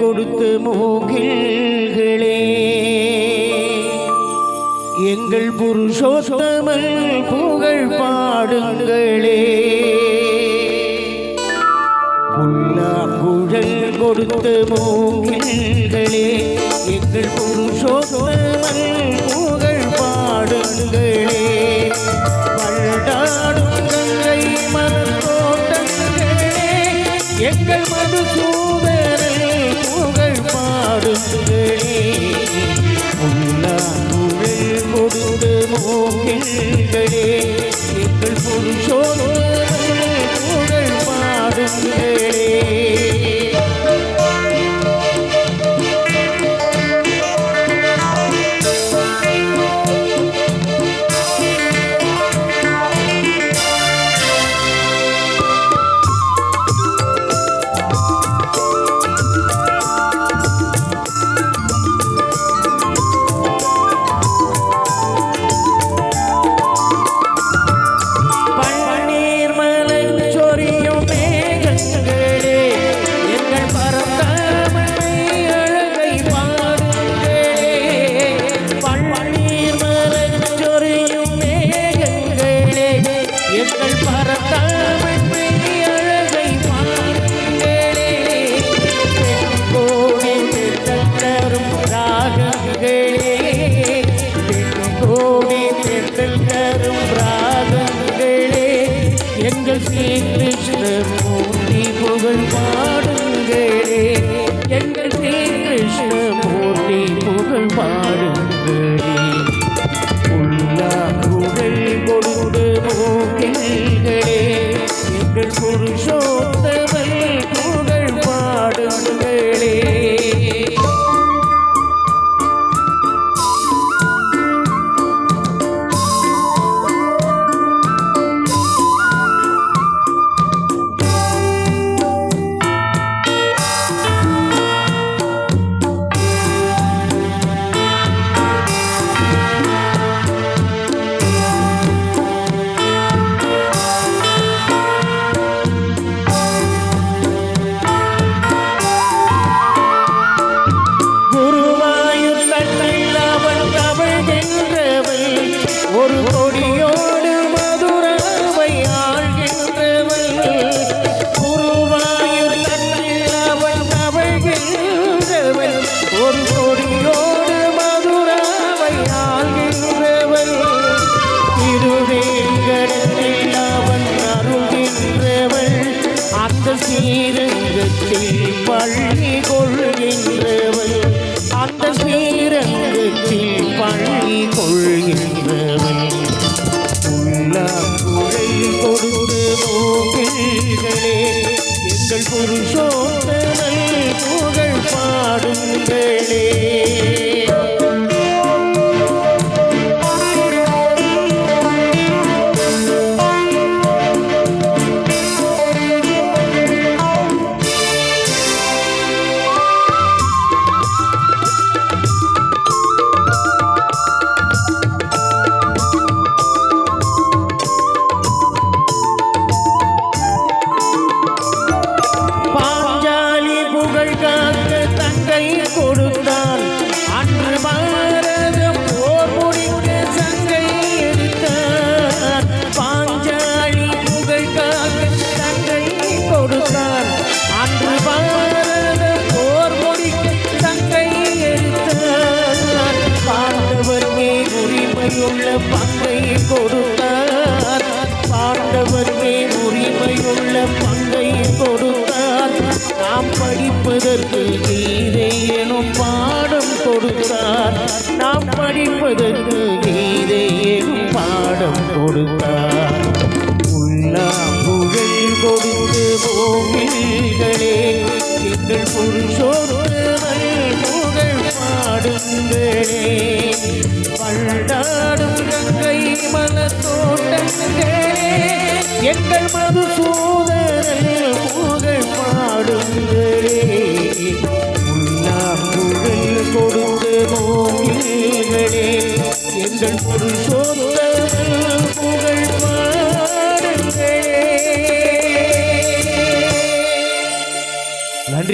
கொடுத்து மூகில்களே. எங்கள் புருஷோத்தமல் புகழ் பாடுங்களே. புல்லாங்குழல் கொடுத்து மூகில்களே. எங்கள் புருஷோத்தமல் புகழ் பாடுங்களே. பல்லாடும் கங்கை மலத்தோட்டங்களே எங்கள் மதுசூதனல் கொடுத்து வரும் ராகங்களே எங்கள் ஸ்ரீ கிருஷ்ணமூர்த்தி புகழ் பாடுங்களே. எங்கள் ஸ்ரீ கிருஷ்ணமூர்த்தி புகழ் பாடுங்களே. ஸ்ரீரங்கத்தில் பள்ளி கொள்கின்றவள். அந்த ஸ்ரீரங்கத்தில் பள்ளி கொள்கின்றவள். உள்ளாங்குழை கொடுத்து மூங்கில்களே எங்கள் புருஷோத்தமல் பங்கை கொடுத்தார். பாண்டவர் மேல் உரிமையுள்ள பங்கை கொடுத்தார். நாம் படிப்பதற்கு கீதை எனும் பாடம் கொடுத்தார். நாம் படிப்பதற்கு கீதை எனும் பாடம் கொடுத்தார். உள்ளாங்குழல் கொடுத்து போகில்களே எங்கள் புருஷோத்தமல் புகழ் பாடுங்களே. பல்லாடும் கங்கை மலத்தோட்டங்களே எங்கள் மதுசூதனல் புகழ் பாடுங்களே. உள்ளாங்குழல் எங்கள் பொருள் புகழ்